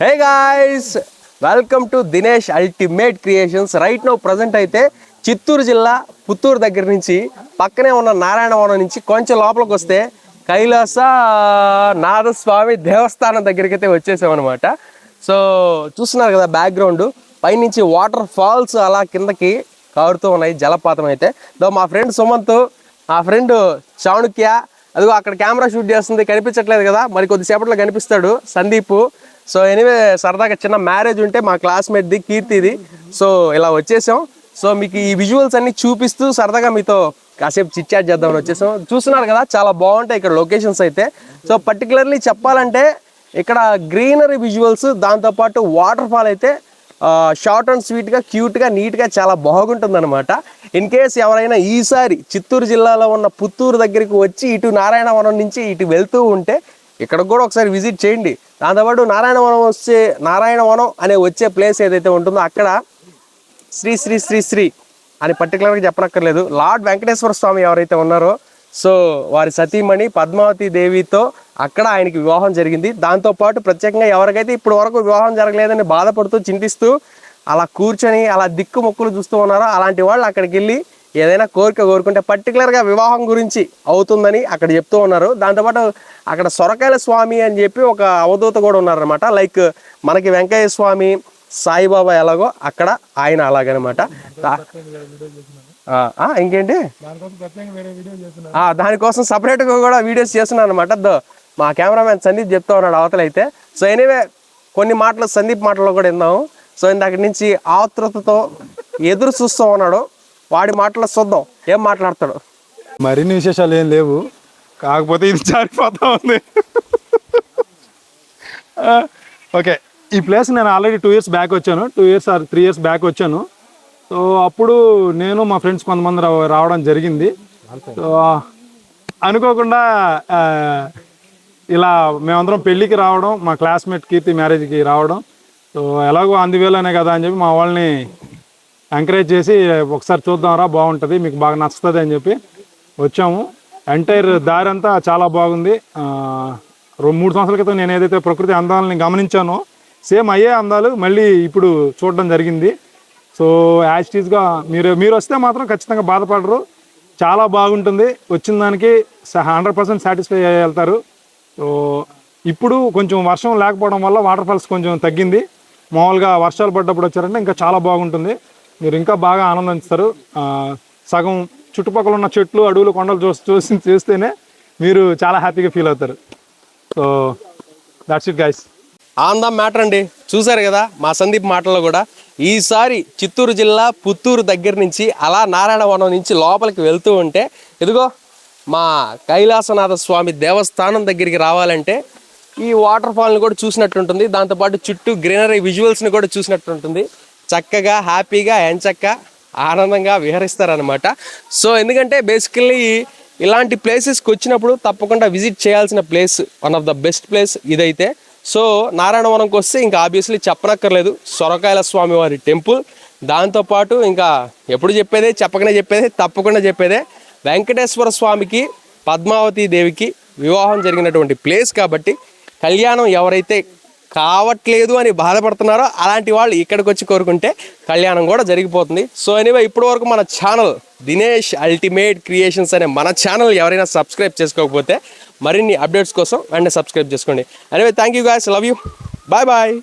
Hey guys welcome to Dinesh ultimate creations. Right now present అయితే చిత్తూరు జిల్లా పుత్తూరు దగ్గర నుంచి పక్కనే ఉన్న నారాయణవనం నుంచి కొంచెం లోపలికి వస్తే కైలాస నాథస్వామి దేవస్థానం దగ్గరికి అయితే వచ్చేసామన్నమాట. సో చూస్తున్నారు కదా బ్యాక్గ్రౌండ్ పైనుంచి వాటర్ ఫాల్స్ అలా కిందకి కారుతూ ఉన్నాయి జలపాతం అయితే. దో మా ఫ్రెండ్ సుమంత్ మా ఫ్రెండ్ చాణుక్య అదిగో అక్కడ కెమెరా షూట్ చేస్తుంది కనిపించట్లేదు కదా మరి కొద్దిసేపట్లో కనిపిస్తాడు సందీప్. సో ఎనీవే సరదాగా చిన్న మ్యారేజ్ ఉంటే మా క్లాస్మేట్ది కీర్తిది. సో ఇలా వచ్చేసాం. సో మీకు ఈ విజువల్స్ అన్ని చూపిస్తూ సరదాగా మీతో కాసేపు చిట్చాట్ చేద్దామని వచ్చేసాం. చూస్తున్నారు కదా చాలా బాగుంటాయి ఇక్కడ లొకేషన్స్ అయితే. సో పర్టికులర్లీ చెప్పాలంటే ఇక్కడ గ్రీనరీ విజువల్స్ దాంతోపాటు వాటర్ ఫాల్ అయితే షార్ట్ అండ్ స్వీట్గా క్యూట్గా నీట్గా చాలా బాగుంటుందన్నమాట. ఇన్ కేస్ ఎవరైనా ఈసారి చిత్తూరు జిల్లాలో ఉన్న పుత్తూరు దగ్గరికి వచ్చి ఇటు నారాయణవనం నుంచి ఇటు వెళ్తూ ఉంటే ఇక్కడ కూడా ఒకసారి విజిట్ చేయండి. దాంతోపాటు నారాయణవనం వచ్చే నారాయణవనం అనే వచ్చే ప్లేస్ ఏదైతే ఉంటుందో అక్కడ శ్రీ శ్రీ శ్రీ శ్రీ అని పర్టికులర్గా చెప్పనక్కర్లేదు. లార్డ్ వెంకటేశ్వర స్వామి ఎవరైతే ఉన్నారో సో వారి సతీమణి పద్మావతి దేవితో అక్కడ ఆయనకి వివాహం జరిగింది. దాంతోపాటు ప్రత్యేకంగా ఎవరికైతే ఇప్పుడు వరకు వివాహం జరగలేదని బాధపడుతూ చింతిస్తూ అలా కూర్చొని అలా దిక్కు మొక్కులు చూస్తూ ఉన్నారో అలాంటి వాళ్ళు అక్కడికి వెళ్ళి ఏదైనా కోరిక కోరుకుంటే పర్టికులర్గా వివాహం గురించి అవుతుందని అక్కడ చెప్తూ ఉన్నారు. దాంతోపాటు అక్కడ సొరకాయల స్వామి అని చెప్పి ఒక అవధూత కూడా ఉన్నారనమాట లైక్ మనకి వెంకయ్య స్వామి సాయిబాబా ఎలాగో అక్కడ ఆయన అలాగనమాట. ఇంకేంటి? దానికోసం సపరేట్గా కూడా వీడియోస్ చేస్తున్నాను అనమాట మా కెమెరామ్యాన్ సందీప్ చెప్తా ఉన్నాడు అవతలైతే. సో ఎనీవే కొన్ని మాటలు సందీప్ మాటలు కూడా విన్నాము సో ఇందాక నుంచి ఆతృతతో ఎదురు చూస్తూ ఉన్నాడు. వాడి మాటలు చూద్దాం. ఏం మాట్లాడతాడు? మరిన్ని విశేషాలు ఏం లేవు. కాకపోతే ఇది జారిపోతా ఉంది. ఓకే. ఈ ప్లేస్ నేను ఆల్రెడీ టూ ఇయర్స్ బ్యాక్ వచ్చాను. Two years or three years back వచ్చాను. సో అప్పుడు నేను మా ఫ్రెండ్స్ కొంతమంది రావడం జరిగింది. సో అనుకోకుండా ఇలా మేమందరం పెళ్ళికి రావడం మా క్లాస్మేట్ కీర్తి మ్యారేజ్కి రావడం. సో ఎలాగో అందువేలోనే కదా అని చెప్పి మా వాళ్ళని ఎంకరేజ్ చేసి ఒకసారి చూద్దాంరా బాగుంటుంది మీకు బాగా నచ్చుతుంది అని చెప్పి వచ్చాము. ఎంటైర్ దారి అంతా చాలా బాగుంది. రెండు మూడు సంవత్సరాల క్రితం నేను ఏదైతే ప్రకృతి అందాలని గమనించానో సేమ్ అయ్యే అందాలు మళ్ళీ ఇప్పుడు చూడడం జరిగింది. సో యాజ్టీస్గా మీరు మీరు వస్తే మాత్రం ఖచ్చితంగా బాధపడరు. చాలా బాగుంటుంది. వచ్చిన దానికి హండ్రెడ్ పర్సెంట్ సాటిస్ఫై అయ్యి వెళ్తారు. సో ఇప్పుడు కొంచెం వర్షం లేకపోవడం వల్ల వాటర్ ఫాల్స్ కొంచెం తగ్గింది. మామూలుగా వర్షాలు పడ్డప్పుడు వచ్చారంటే ఇంకా చాలా బాగుంటుంది. మీరు ఇంకా బాగా ఆనందిస్తారు సగం చుట్టుపక్కల ఉన్న చెట్లు అడవులు కొండలు చూసి చూసి చూస్తేనే మీరు చాలా హ్యాపీగా ఫీల్ అవుతారు. సో దాట్స్ ఇట్ గైస్ ఆందం మ్యాటర్ అండి. చూసారు కదా మా సందీప్ మాటల్లో కూడా ఈసారి చిత్తూరు జిల్లా పుత్తూరు దగ్గర నుంచి అలా నారాయణవనం నుంచి లోపలికి వెళ్తూ ఉంటే ఇదిగో మా కైలాసనాథ స్వామి దేవస్థానం దగ్గరికి రావాలంటే ఈ వాటర్ ఫాల్ని కూడా చూసినట్టుంటుంది. దాంతోపాటు చుట్టూ గ్రీనరీ విజువల్స్ని కూడా చూసినట్టుంటుంది. చక్కగా హ్యాపీగా ఎంచక్క ఆనందంగా విహరిస్తారనమాట సో ఎందుకంటే బేసికల్లీ ఇలాంటి ప్లేసెస్కి వచ్చినప్పుడు తప్పకుండా విజిట్ చేయాల్సిన place one of the best place ఇదైతే. సో నారాయణవనంకి వస్తే ఇంకా ఆబ్వియస్లీ చెప్పనక్కర్లేదు. సొరకాయల స్వామి వారి టెంపుల్ దాంతోపాటు ఇంకా ఎప్పుడు చెప్పేదే? చెప్పకనే చెప్పేదే తప్పకుండా చెప్పేదే. వెంకటేశ్వర స్వామికి పద్మావతి దేవికి వివాహం జరిగినటువంటి ప్లేస్ కాబట్టి కళ్యాణం ఎవరైతే కావట్లేదు అని బాధపడుతున్నారో అలాంటి వాళ్ళు ఇక్కడికి వచ్చి కోరుకుంటే కళ్యాణం కూడా జరిగిపోతుంది. సో ఎనీవే ఇప్పటి వరకు మన ఛానల్ దినేష్ అల్టిమేట్ క్రియేషన్స్ అనే మన ఛానల్ ఎవరైనా సబ్స్క్రైబ్ చేసుకోకపోతే మరిన్ని అప్డేట్స్ కోసం వెంటనే సబ్స్క్రైబ్ చేసుకోండి. Anyway thank you guys love you bye bye